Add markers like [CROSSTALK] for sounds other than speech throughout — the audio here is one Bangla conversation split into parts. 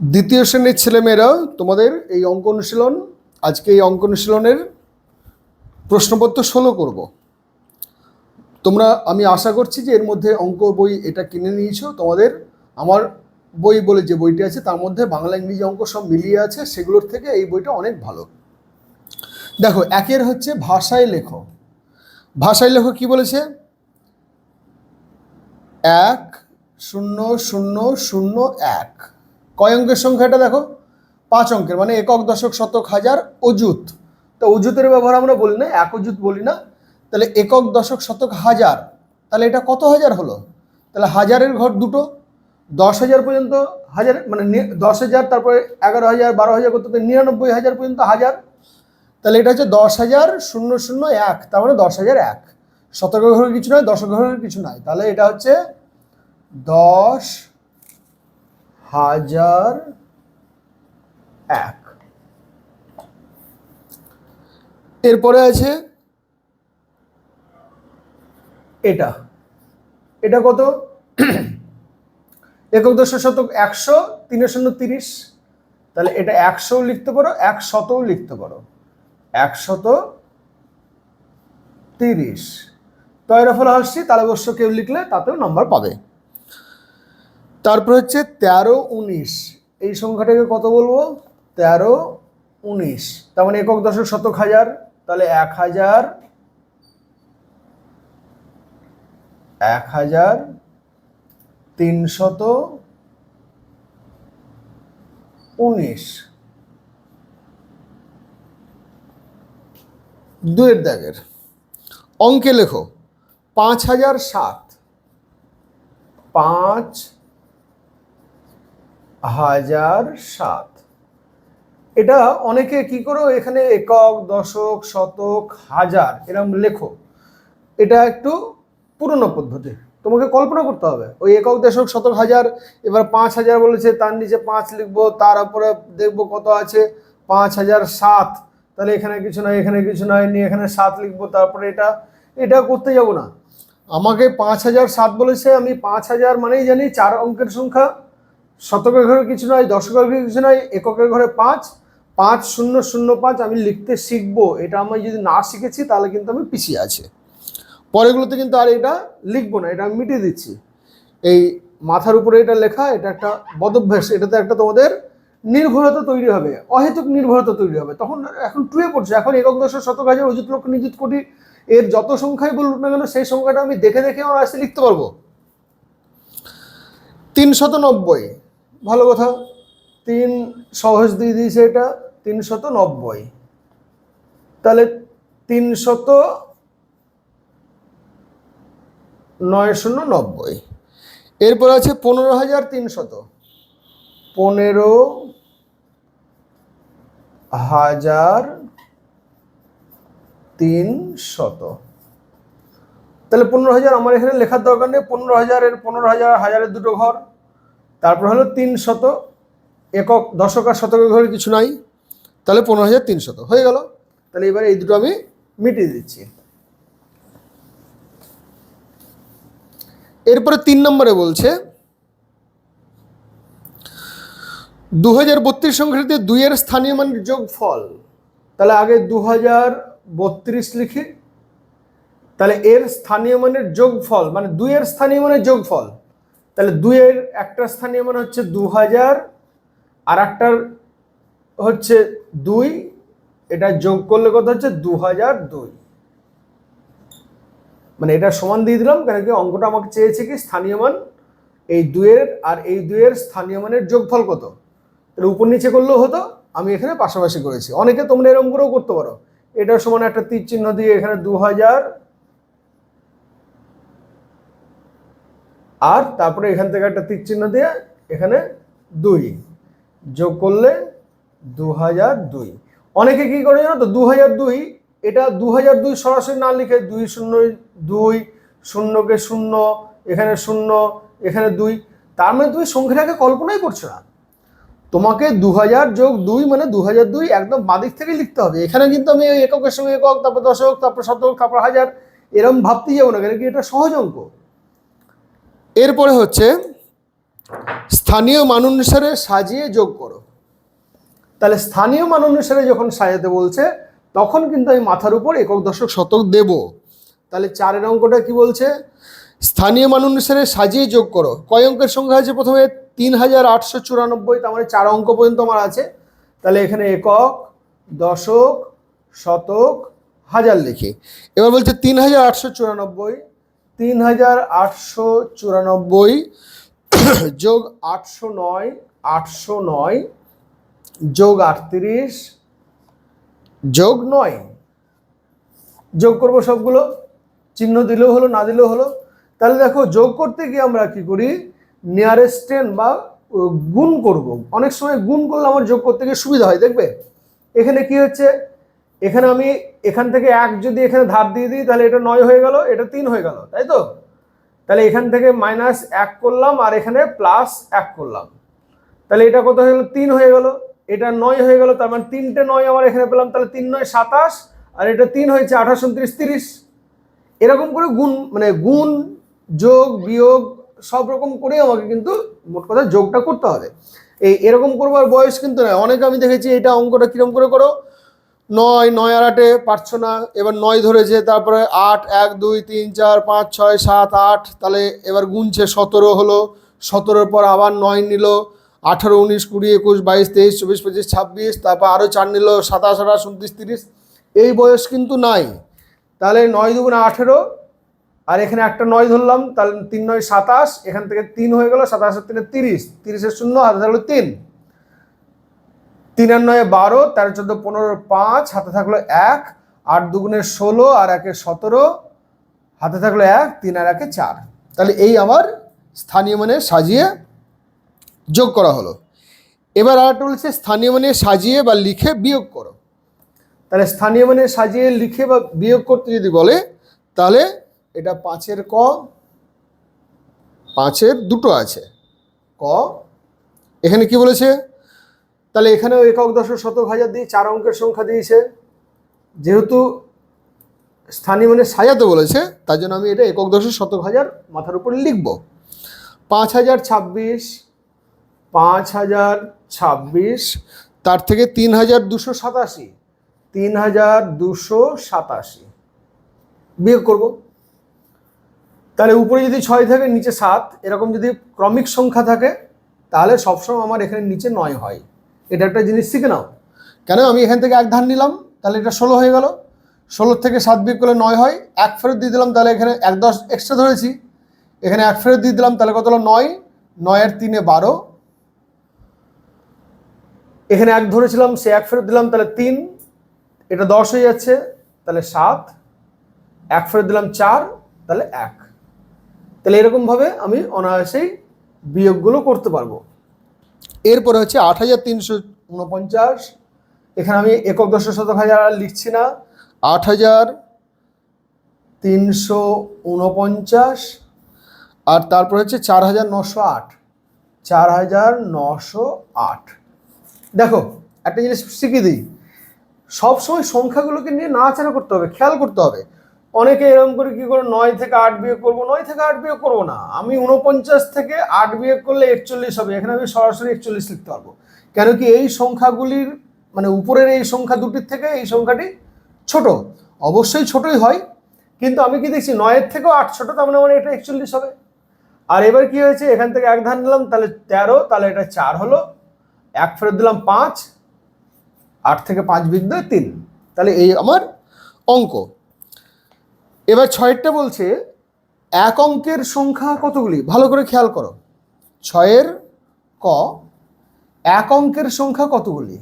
দ্বিতীয় শ্রেণির ছেলেমেয়েরা তোমাদের এই অঙ্ক অনুশীলন, আজকে এই অঙ্ক অনুশীলনের প্রশ্নপত্র ষোলো করব। তোমরা, আমি আশা করছি যে এর মধ্যে অঙ্ক বই এটা কিনে নিয়েছো। তোমাদের, আমার বই বলে যে বইটি আছে তার মধ্যে বাংলা, ইংরেজি অঙ্ক সব মিলিয়ে আছে, সেগুলোর থেকে এই বইটা অনেক ভালো। দেখো, একের হচ্ছে ভাষায় লেখো। ভাষায় লেখো কি বলেছে? এক, শূন্য শূন্য শূন্য, এক। কয় অঙ্কের সংখ্যাটা দেখো? পাঁচ অঙ্কের মানে একক, দশক, শতক, হাজার, অযুত। তো অযুতের ব্যবহার আমরা বলি না, এক অযুত বলি না। তাহলে একক, দশক, শতক, হাজার, তাহলে এটা কত হাজার হলো? তাহলে হাজারের ঘর দুটো, দশ হাজার পর্যন্ত হাজার মানে দশ হাজার, তারপরে এগারো হাজার, বারো হাজার করতে করতে নিরানব্বই হাজার পর্যন্ত হাজার। তাহলে এটা হচ্ছে দশ হাজার শূন্য শূন্য এক, তার মানে দশ হাজার এক। শতক ঘরের কিছু নয় দশক ঘরের কিছু নয়। তাহলে এটা হচ্ছে দশ হাজার এক। এরপরে আছে এটা। এটা কত? [CLEARS THROAT] একক দশ শতক একশো তিনে শূন্য তিরিশ। তাহলে এটা একশোও লিখতে পারো একশতও লিখতে পারো। একশত তিরিশ। তয়রা ফল হাসছি তাহলে অবশ্য কেউ লিখলে তাতেও নাম্বার পাবে। তারপর হচ্ছে তেরো উনিশ। এই সংখ্যাটাকে কত বলব? তেরো উনিশ। তার মানে একক দশক শতক হাজার, তাহলে এক হাজার এক হাজার তিনশত উনিশ। দুয়ের দাগের। অঙ্কে লেখো, পাঁচ হাজার সাত। পাঁচ হাজার সাত। এটা অনেকে কি করো, এখানে একক, দশক, শতক, হাজার এরকম লেখো। এটা একটু পুরনো পদ্ধতি। তোমাকে কল্পনা করতে হবে, ওই একক, দশক, শতক, হাজার, এবার পাঁচ হাজার বলেছে, তার নিচে পাঁচ লিখব, তার উপরে দেখব কত আছে, পাঁচ হাজার সাত। তাহলে এখানে কিছু নয় এখানে কিছু নয় নিয়ে এখানে সাত লিখব, তারপরে এটা এটা করতে যাব না। আমাকে পাঁচ হাজার সাত বলেছে, আমি পাঁচ হাজার মানেই জানি, চার অঙ্কের সংখ্যা শতকের ঘরে কিছু নয়, দশকের ঘরে কিছু নয়, এককের ঘরে পাঁচ পাঁচ শূন্য শূন্য পাঁচ আমি লিখতে শিখব। এটা আমি যদি না শিখেছি, তাহলে কিন্তু আমি পিছিয়ে আছি। পরেগুলোতে কিন্তু আর এটা লিখব না, এটা আমি মিটিয়ে দিচ্ছি। এই মাথার উপরে এটা লেখা, এটা একটা বদভ্যাস, এটাতে একটা তোমাদের নির্ভরতা তৈরি হবে, অহেতুক নির্ভরতা তৈরি হবে। তখন এখন টুয়ে পড়ছে, এখন একক দশ শতক হাজার অযুত লক্ষ, নিযুত কোটি, এর যত সংখ্যাই বলুক না কেন, সেই সংখ্যাটা আমি দেখে দেখে আমার আসতে লিখতে পারব। তিনশত নব্বই ভালো কথা, তিন সহজ দিয়ে দিয়েছে এটা, তিনশত নব্বই। তাহলে তিনশত নয় শূন্য নব্বই। এরপর আছে পনেরো হাজার তিনশত। পনেরো হাজার তিনশত। তাহলে পনেরো হাজার আমার এখানে লেখার দরকার নেই, পনেরো হাজারের, পনেরো হাজার, হাজারের দুটো ঘর। তারপর হলো তিন শত একক দশক আর শতকের ঘরে কিছু নাই। তাহলে পনেরো হাজার তিনশত হয়ে গেল। তাহলে এবারে এই দুটো আমি মিটিয়ে দিচ্ছি। এরপরে তিন নম্বরে বলছে দু হাজার বত্রিশ সংখ্যাটিতে দুইয়ের স্থানীয় মানের যোগ ফল। তাহলে আগে দু হাজার বত্রিশ লিখি। তাহলে এর স্থানীয় মানের যোগফল মানে দুইয়ের স্থানীয় মানের যোগফল তাহলে দুইয়ের একটা স্থানীয় মান হচ্ছে দু হাজার আর একটার হচ্ছে দুই, এটা যোগ করলে কত হচ্ছে? দু হাজার দুই। মানে এটা সমান দিয়ে দিলাম, কেন কি অঙ্কটা আমাকে চেয়েছে কি স্থানীয় মান, এই দুইয়ের আর এই দুইয়ের স্থানীয় মানের যোগফল কত? তাহলে উপর নিচে করলেও হতো, আমি এখানে পাশাপাশি করেছি। অনেকে তোমরা এরকম করেও করতে পারো। এটার সমান একটা তীর চিহ্ন দিয়ে এখানে দু হাজার আর তারপরে এখান থেকে একটা তীর চিহ্ন দিয়ে এখানে দুই যোগ করলে দু হাজার দুই। অনেকে কি করে জানো তো? দু হাজার দুই, এটা দু হাজার দুই সরাসরি না লিখে দুই শূন্য দুই, শূন্যকে শূন্য, এখানে শূন্য, এখানে দুই। তার মানে তুমি সংখ্যাটাকে কল্পনাই করছ না। তোমাকে দু হাজার যোগ দুই মানে দু হাজার দুই একদম বাদিক থেকে লিখতে হবে। এখানে কিন্তু আমি এককের সঙ্গে একক, তারপর দশক, তারপর শতক, তারপর হাজার, এরম ভাবতেই যাব না কেন কি এটা সহজ অঙ্ক? এরপরে হচ্ছে স্থানীয় মান অনুসারে সাজিয়ে যোগ করো। তাহলে স্থানীয় মান অনুসারে যখন সাজাতে বলছে, তখন কিন্তু আমি মাথার উপর একক দশক শতক দেব। তাহলে চারের অঙ্কটা কি বলছে? স্থানীয় মান অনুসারে সাজিয়ে যোগ করো। কয় অঙ্কের সংখ্যা আছে প্রথমে? তিন হাজার আটশো চুরানব্বই, তার মানে চার অঙ্ক পর্যন্ত আমার আছে। তাহলে এখানে একক দশক শতক হাজার লিখি। এবার বলছে তিন হাজার আটশো চুরানব্বই তিন হাজার আটশো চুরানব্বই যোগ আটশো নয় আটশো নয়, যোগ আটত্রিশ, যোগ নয়। যোগ করব সবগুলো। চিহ্ন দিলেও হলো, না দিলেও হলো। তাহলে দেখো, যোগ করতে গিয়ে আমরা কি করি? নিয়ারেস্ট টেন বা গুণ করব। অনেক সময় গুণ করলে আমার যোগ করতে গিয়ে সুবিধা হয়, দেখবে? এখানে কি হচ্ছে? এখানে আমি এখান থেকে এক যদি এখানে ধার দিয়ে দিই, তাহলে এটা নয় হয়ে গেল, এটা তিন হয়ে গেল, তাই তো? তাহলে এখান থেকে মাইনাস এক করলাম আর এখানে প্লাস এক করলাম। তাহলে এটা কত হয়ে গেল? তিন হয়ে গেল। এটা নয় হয়ে গেল, তার মানে তিনটে নয় আমার এখানে পেলাম, তাহলে তিন নয় সাতাশ, আর এটা তিন হয়েছে আঠাশ উনত্রিশ তিরিশ। এরকম করে গুণ মানে গুণ, যোগ, বিয়োগ, সব রকম করে আমাকে কিন্তু মোট কথা যোগটা করতে হবে। এই এরকম করবার বয়স কিন্তু নয়। অনেকে আমি দেখেছি এটা অঙ্কটা কীরকম করে করো নয় নয় আর আটে পারছ না, এবার নয় ধরেছে, তারপরে আট, এক, দুই, তিন, চার, পাঁচ, ছয়, সাত, আট, তাহলে এবার গুনছে সতেরো হলো, সতেরোর পর আবার নয় নিল, আঠারো, উনিশ, কুড়ি, একুশ, বাইশ, তেইশ, চব্বিশ, পঁচিশ, ছাব্বিশ, তারপর আরও চার নিল, সাতাশ, আঠাশ, উনত্রিশ, তিরিশ, এই বয়স কিন্তু নাই। তাহলে নয় দুগুণে আঠেরো, আর এখানে একটা নয় ধরলাম, তাহলে তিন নয় সাতাশ, এখান থেকে তিন হয়ে গেল সাতাশের তিনে তিরিশ, তিরিশের শূন্য, হাতে থাকল তিন। তিন আর নয় বারো, তেরো, চোদ্দ, পনেরো, পাঁচ, হাতে থাকল এক, আট দুগুণে ষোলো, আর একে সতেরো, হাতে থাকল এক, তিন আর একে চার। তাহলে এই আমার স্থানীয় মানে সাজিয়ে যোগ করা হলো। এবার আর একটা বলছে, স্থানীয় মানে সাজিয়ে বা লিখে বিয়োগ করো। তাহলে স্থানীয় মানে সাজিয়ে, লিখে বা বিয়োগ করতে যদি বলে, তাহলে এটা পাঁচের ক, পাঁচের দুটো আছে। ক, এখানে কি বলেছে? তাহলে এখানেও একক দশক শতক হাজার দিয়ে চার অঙ্কের সংখ্যা দিয়েছে। যেহেতু স্থানীয় মানে সাজাতে বলেছে, তার জন্য আমি এটা একক দশক শতক হাজার মাথার উপরে লিখব। পাঁচ হাজার ছাব্বিশ, পাঁচ হাজার ছাব্বিশ, তার থেকে তিন হাজার দুশো সাতাশি, তিন হাজার দুশো সাতাশি। বিয়োগ করব। তাহলে উপরে যদি ছয় থাকে, নিচে সাত, এরকম যদি ক্রমিক সংখ্যা থাকে, তাহলে সবসময় আমার এখানে নিচে নয় হয়। এটা একটা জিনিস শিখে নাও। কেন? আমি এখান থেকে এক ধান নিলাম তাহলে এটা ষোলো হয়ে গেল। ষোলোর থেকে সাত বিয়োগ করলে নয় হয়। এক ফেরত দিয়ে দিলাম তাহলে এখানে এক দশ এক্সট্রা ধরেছি। এখানে এক ফেরত দিয়ে দিলাম তাহলে কত হলো? নয়। নয়ের তিনে বারো। এখানে এক ধরেছিলাম সে এক ফেরত দিলাম তাহলে তিন। এটা দশ হয়ে যাচ্ছে তাহলে সাত। এক ফেরত দিলাম চার তাহলে এক। তাহলে এরকমভাবে আমি অনায়াসেই বিয়োগগুলো করতে পারব। এরপরে হচ্ছে আট হাজার তিনশো উনপঞ্চাশ। এখানে আমি একক দশ শতক হাজার আর লিখছি না। আট হাজার তিনশো উনপঞ্চাশ। আর তারপর হচ্ছে চার হাজার নশো আট। চার হাজার নশো আট। দেখো, একটা জিনিস শিখিয়ে দিই। সবসময় সংখ্যাগুলোকে নিয়ে নাড়াচাড়া করতে হবে, খেয়াল করতে হবে। অনেকে এরকম করে কি করে নয় থেকে আট বিয়োগ করব? নয় থেকে আট বিয়োগ করব না। আমি উনপঞ্চাশ থেকে আট বিয়োগ করলে একচল্লিশ হবে। এখানে আমি সরাসরি একচল্লিশ লিখতে পারব। কেন কি এই সংখ্যাগুলির মানে উপরের এই সংখ্যা দুটির থেকে এই সংখ্যাটি ছোট। অবশ্যই ছোটই হয়, কিন্তু আমি কি দেখছি নয়ের থেকেও আট ছোট, তার মানে আমার এটা একচল্লিশ হবে। আর এবার কি হয়েছে? এখান থেকে এক ধান নিলাম, তাহলে তেরো, তাহলে এটা চার হলো। এক ফেরত দিলাম পাঁচ, আট থেকে পাঁচ বিদ্যুৎ তিন। তাহলে এই আমার অঙ্ক। এবার ছয়েরটা বলছে, এক অঙ্কের সংখ্যা কতগুলি? ভালো করে খেয়াল করো। ছয়ের ক, এক অঙ্কের সংখ্যা কতগুলি?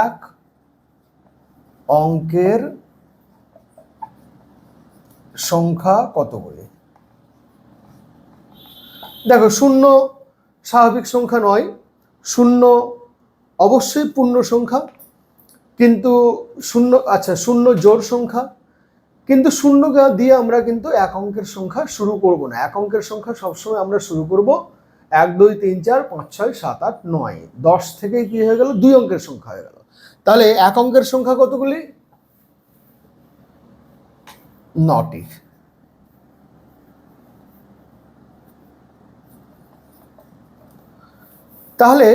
এক অঙ্কের সংখ্যা কতগুলি? দেখো, শূন্য স্বাভাবিক সংখ্যা নয়। শূন্য অবশ্যই পূর্ণ সংখ্যা, কিন্তু শূন্য আচ্ছা শূন্য জোর সংখ্যা কিন্তু শূন্য দিয়ে আমরা কিন্তু এক অঙ্কের সংখ্যা শুরু করব না। এক অঙ্কের সংখ্যা সবসময় আমরা শুরু করব এক, দুই, তিন, চার, পাঁচ, ছয়, সাত, আট, নয়। দশ থেকে কি হয়ে গেল? দুই অঙ্কের সংখ্যা হয়ে গেল। তাহলে এক অঙ্কের সংখ্যা কতগুলি? নটি। তাহলে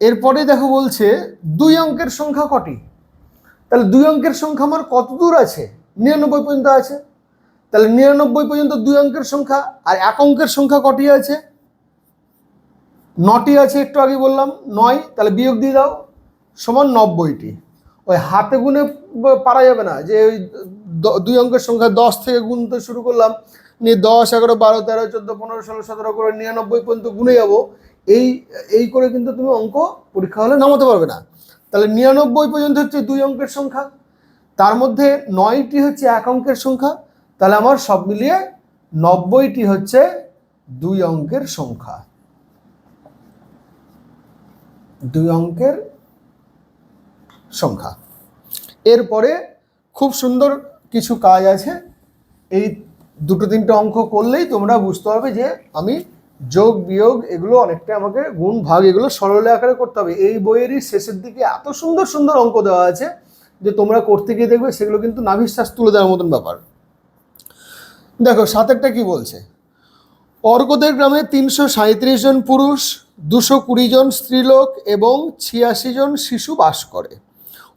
এরপরে দেখো বলছে দুই অঙ্কের সংখ্যা কটি? তাহলে দুই অঙ্কের সংখ্যা আমার কত দূর আছে? নিরানব্বই পর্যন্ত আছে। তাহলে নিরানব্বই পর্যন্ত দুই অঙ্কের সংখ্যা আর এক অঙ্কের সংখ্যা কটি আছে? নটি আছে একটু আগে বললাম, নয়, তাহলে বিয়োগ দিয়ে দাও, সমান নব্বইটি। ওই হাতে গুনে পারা যাবে না, যে ওই দুই অঙ্কের সংখ্যা দশ থেকে গুনতে শুরু করলাম, নিয়ে দশ, এগারো, বারো, তেরো, চোদ্দ, পনেরো, ষোলো, সতেরো করে নিরানব্বই পর্যন্ত গুনে যাব, এই এই করে কিন্তু তুমি অঙ্ক পরীক্ষা হলে নামাতে পারবে না। তাহলে নিরানব্বই পর্যন্ত হচ্ছে দুই অঙ্কের সংখ্যা তার মধ্যে নয়টি হচ্ছে এক অঙ্কের সংখ্যা, তাহলে আমার সব মিলিয়ে নব্বইটি হচ্ছে দুই অঙ্কের সংখ্যা। দুই অঙ্কের সংখ্যা। এরপরে খুব সুন্দর কিছু কাজ আছে। এই দুটো তিনটে অঙ্ক করলেই তোমরা বুঝতে পারবে যে আমি যোগ, বিয়োগ এগুলো অনেকটা আমাকে গুণ ভাগ এগুলো সরল আকারে করতে হবে। এই বইয়েরই শেষের দিকে এত সুন্দর সুন্দর অঙ্ক দেওয়া আছে। যে তোমরা করতে গিয়ে দেখবে সেগুলো কিন্তু নাভিশ্বাস তুলে দেওয়ার মতন ব্যাপার। দেখো, সাতেরটা কি বলছে? অর্কদের গ্রামে তিনশো সাঁত্রিশ জন পুরুষ, দুশো কুড়ি জন স্ত্রীলোক এবং ছিয়াশি জন শিশু বাস করে।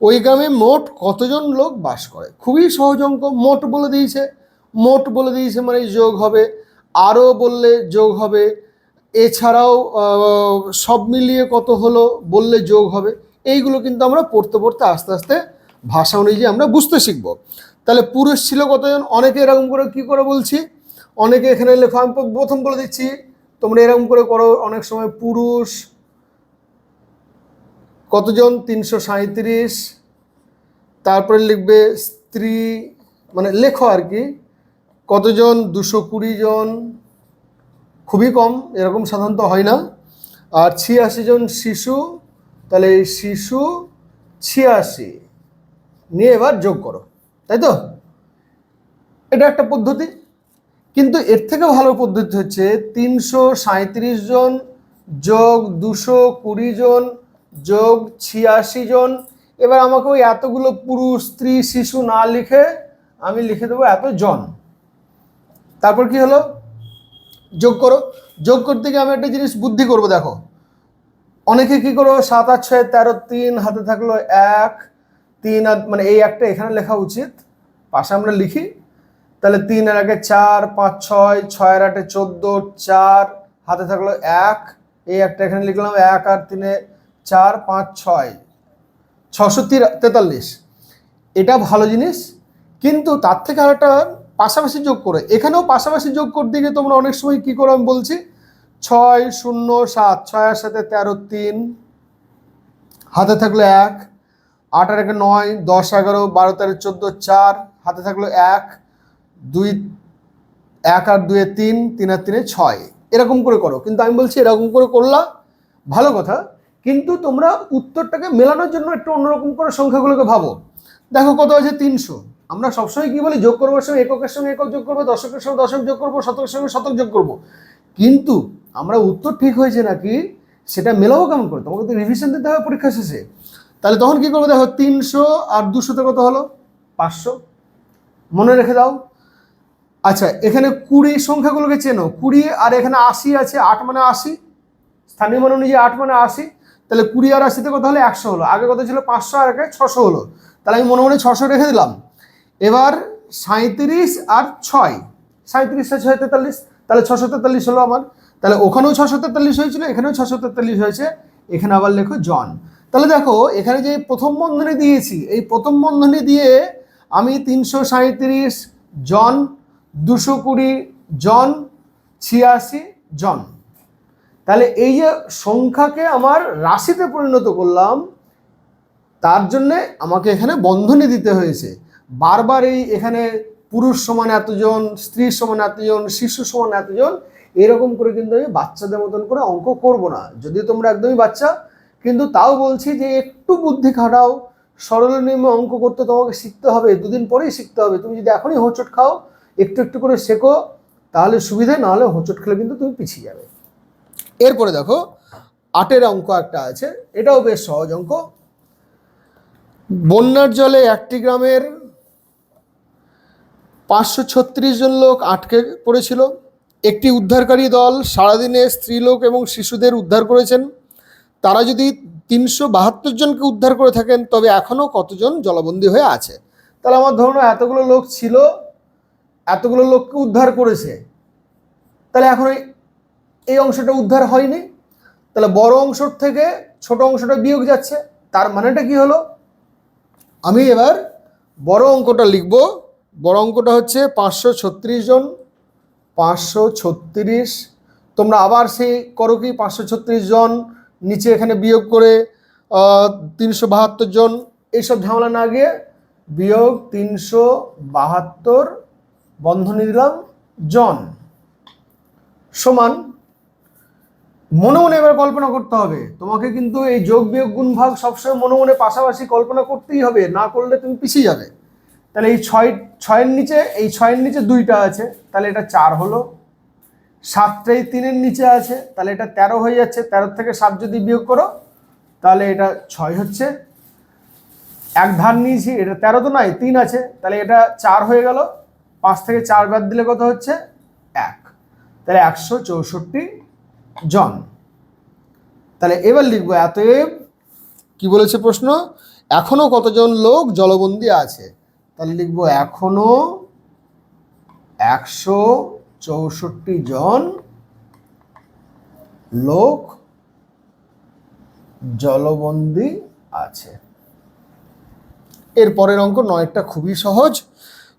ওই গ্রামে মোট কতজন লোক বাস করে? খুবই সহজ অঙ্ক, মোট বলে দিয়েছে। মোট বলে দিয়েছে মানে যোগ হবে, আরও বললে যোগ হবে। এছাড়াও সব মিলিয়ে কত হলো, বললে যোগ হবে। এইগুলো কিন্তু আমরা পড়তে পড়তে আস্তে আস্তে ভাষা অনুযায়ী আমরা বুঝতে শিখব। তাহলে পুরুষ ছিল কতজন? অনেকে এরকম করে কি করে বলছি? অনেকে এখানে লেখো, আমি প্রথম বলে দিচ্ছি, তোমরা এরকম করে করো, অনেক সময় পুরুষ কতজন? তিনশো সাঁত্রিশ তারপরে লিখবে স্ত্রী মানে লেখো আর কি, কতজন? দুশো কুড়ি জন। খুবই কম, এরকম সাধারণত হয় না। আর ছিয়াশি জন শিশু, তাহলে শিশু ছিয়াশি। নিয়ে এবার যোগ করো, তাই তো? এটা একটা পদ্ধতি। কিন্তু এর থেকে ভালো পদ্ধতি হচ্ছে তিনশো সাঁত্রিশ জন যোগ দুশো কুড়ি জন যোগ ছিয়াশি জন। এবার আমাকে ওই এতগুলো পুরুষ, স্ত্রী, শিশু না লিখে আমি লিখে দেবো এত জন। তারপর কি হলো? যোগ করো। যোগ করতে গিয়ে আমি একটা জিনিস বুদ্ধি করব, দেখো। অনেকে কি করো? সাত, আট, ছয়, তেরো, তিন, হাতে থাকল এক তিন আর মানে এই একটা এখানে লেখা উচিত, পাশে আমরা লিখি, তাহলে তিন আর আগে চার, পাঁচ, ছয় ছয় আর আটে চোদ্দ, চার, হাতে থাকল এক, এই একটা এখানে লিখলাম এক আর তিনে চার, পাঁচ, ছয়, ছশো তেতাল্লিশ। এটা ভালো জিনিস, কিন্তু তার থেকে আরেকটা পাশাপাশি যোগ করে, এখানেও পাশাপাশি যোগ করতে গিয়ে তোমরা অনেক সময় কী করো আমি বলছি, ছয়, শূন্য, সাত, ছয়ের সাথে তেরো, তিন, হাতে থাকল এক আট আর নয়, দশ এগারো, বারো, তেরো, চোদ্দ, চার, হাতে থাকল এক, দুই, এক আর দুয়ে তিন তিন আর তিনে ছয়। এরকম করে করো। কিন্তু আমি বলছি এরকম করে করলা ভালো কথা, কিন্তু তোমরা উত্তরটাকে মেলানোর জন্য একটু অন্যরকম করে সংখ্যাগুলোকে ভাবো। দেখো কত আছে তিনশো। আমরা সবসময় কি বলি? যোগ করবার সময় এককের সঙ্গে একক যোগ করব, দশকের সঙ্গে দশক যোগ করব, শতকের সঙ্গে শতক যোগ করব। কিন্তু আমরা উত্তর ঠিক হয়েছে নাকি? সেটা মেলাবো কেমন করে? তোমাকে তো রিভিশন দিতে হবে পরীক্ষা শেষে। তাহলে তখন কি করব দেখো, তিনশো আর দুশোতে কত হলো? পাঁচশো। মনে রেখে দাও। আচ্ছা এখানে কুড়ি সংখ্যাগুলোকে চেনো। কুড়ি আর এখানে আশি আছে, আট মানে আশি। স্থানীয় মান অনুযায়ী আট মানে আশি। তাহলে কুড়ি আর আশিতে কত হলো? একশো হলো। আগে কত ছিল? পাঁচশো আর একে ছশো হলো। তাহলে আমি মনে মনে ছশো রেখে দিলাম। এবার সাঁত্রিশ আর ছয়। সাঁত্রিশ ছয় তেতাল্লিশ। তাহলে ছশো তেতাল্লিশ হলো আমার। তাহলে ওখানেও ছশো তেতাল্লিশ হয়েছিল, এখানেও ছশো তেতাল্লিশ হয়েছে। এখানে আবার লেখো জন। তাহলে দেখো, এখানে যে প্রথম বন্ধনী দিয়েছি, এই প্রথম বন্ধনী দিয়ে আমি তিনশো সাঁত্রিশ জন, দুশো কুড়ি জন, ছিয়াশি জন। তাহলে এই যে সংখ্যাকে আমার রাশিতে পরিণত করলাম, তার জন্যে আমাকে এখানে বন্ধনী দিতে হয়েছে। বারবার এই এখানে পুরুষ সমান এতজন, স্ত্রী সমান এতজন, শিশু সমান এতজন, এরকম করে কিন্তু আমি বাচ্চাদের মতন করে অঙ্ক করব না। যদি তোমরা একদমই বাচ্চা কিন্তু তাও বলছি যে একটু বুদ্ধি খাটাও সরল নিয়মে অঙ্ক করতে তোমাকে শিখতে হবে, দুদিন পরেই শিখতে হবে। তুমি যদি এখনই হোঁচট খাও, একটু একটু করে শেখো, তাহলে সুবিধে, নাহলে হোঁচট খেলে কিন্তু তুমি পিছিয়ে যাবে। এরপরে দেখো, আটের অঙ্ক একটা আছে, এটাও বেশ সহজ অঙ্ক। বন্যার জলে একটি গ্রামের পাঁচশো ছত্রিশ জন লোক আটকে পড়েছিল। একটি উদ্ধারকারী দল সারাদিনে স্ত্রীলোক এবং শিশুদের উদ্ধার করেছেন। তারা যদি তিনশো বাহাত্তর জনকে উদ্ধার করে থাকেন তবে এখনও কতজন জলবন্দী হয়ে আছে? তাহলে আমার ধরুন এতগুলো লোক ছিল এতগুলো লোককে উদ্ধার করেছে। তাহলে এখন এই- অংশটা উদ্ধার হয়নি। তাহলে বড় অংশর থেকে ছোট অংশটা বিয়োগ যাচ্ছে। তার মানেটা কি হলো? আমি এবার বড় অঙ্কটা লিখব। বড় অঙ্কটা হচ্ছে পাঁচশো ছত্রিশ জন। পাঁচশো ছত্রিশ তোমরা আবার সেই করো কি পাঁচশো ছত্রিশ জন নিচে এখানে বিয়োগ করে তিনশো বাহাত্তর জন এইসব ঝামেলা না গিয়ে বিয়োগ তিনশো বাহাত্তর বন্ধনী দিলাম জন সমান। মনে মনে এবার কল্পনা করতে হবে। তোমাকে কিন্তু এই যোগ বিয়োগ গুণ ভাগ সবসময় মনে মনে পাশাপাশি কল্পনা করতেই হবে, না করলে তুমি পিছিয়ে যাবে। তাহলে এই ছয়, ছয়ের নিচে, এই ছয়ের নিচে দুইটা আছে, তাহলে এটা চার হলো। সাতটাই তিনের নিচে আছে, তাহলে এটা তেরো হয়ে যাচ্ছে, তেরো থেকে সাত যদি বিয়োগ করো, তাহলে এটা ছয় হচ্ছে। এক ধার নিয়েছি, এটা তেরো তো নয়, তিন আছে, তাহলে এটা চার হয়ে গেল, পাঁচ থেকে চার বাদ দিলে কত হচ্ছে? এক। তাহলে একশো চৌষট্টি জন। তাহলে এবার লিখব, এতএব কি বলেছে প্রশ্ন? এখনও কতজন লোক জলবন্দী আছে? তাহলে লিখব, এখনও একশো চৌষট্টি জন লোক জলবন্দী আছে। এর পরের অঙ্ক নয়টা খুবই সহজ।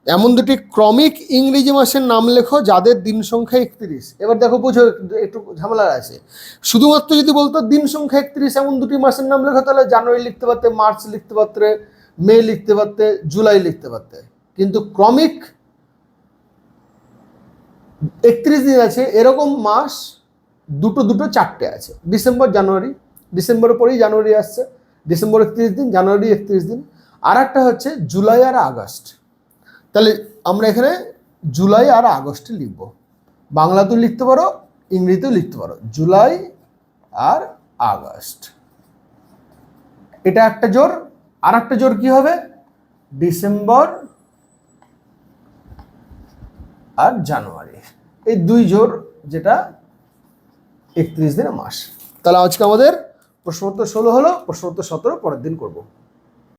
এমন দুটি ক্রমিক ইংরেজি মাসের নাম লেখো যাদের দিন সংখ্যা একত্রিশ। এবার দেখো বুঝো, একটু- ঝামেলা আছে। শুধুমাত্র যদি বলতো দিন সংখ্যা একত্রিশ, এমন দুটি মাসের নাম লেখো, তাহলে জানুয়ারি লিখতে পারতে, মার্চ লিখতে পারতে, মে লিখতে পারতে, জুলাই লিখতে পারতে। কিন্তু ক্রমিক একত্রিশ দিন আছে, এরকম মাস দুটো দুটো, চারটে আছে। ডিসেম্বর, জানুয়ারি, ডিসেম্বরের পরেই জানুয়ারি আসছে, ডিসেম্বর একত্রিশ দিন, জানুয়ারি একত্রিশ দিন। আর একটা হচ্ছে জুলাই আর আগস্ট। তাহলে আমরা এখানে জুলাই আর আগস্টে লিখব। বাংলাতেও লিখতে পারো, ইংরেজিতেও লিখতে পারো। জুলাই আর আগস্ট। এটা একটা জোর আর একটা জোর কি হবে? ডিসেম্বর আর জানুয়ারি। এই দুই জোর যেটা একত্রিশ দিনের মাস। তাহলে আজকে আমাদের প্রশ্নোত্তর ষোলো হলো, প্রশ্নোত্তর সতেরো পরের দিন করব।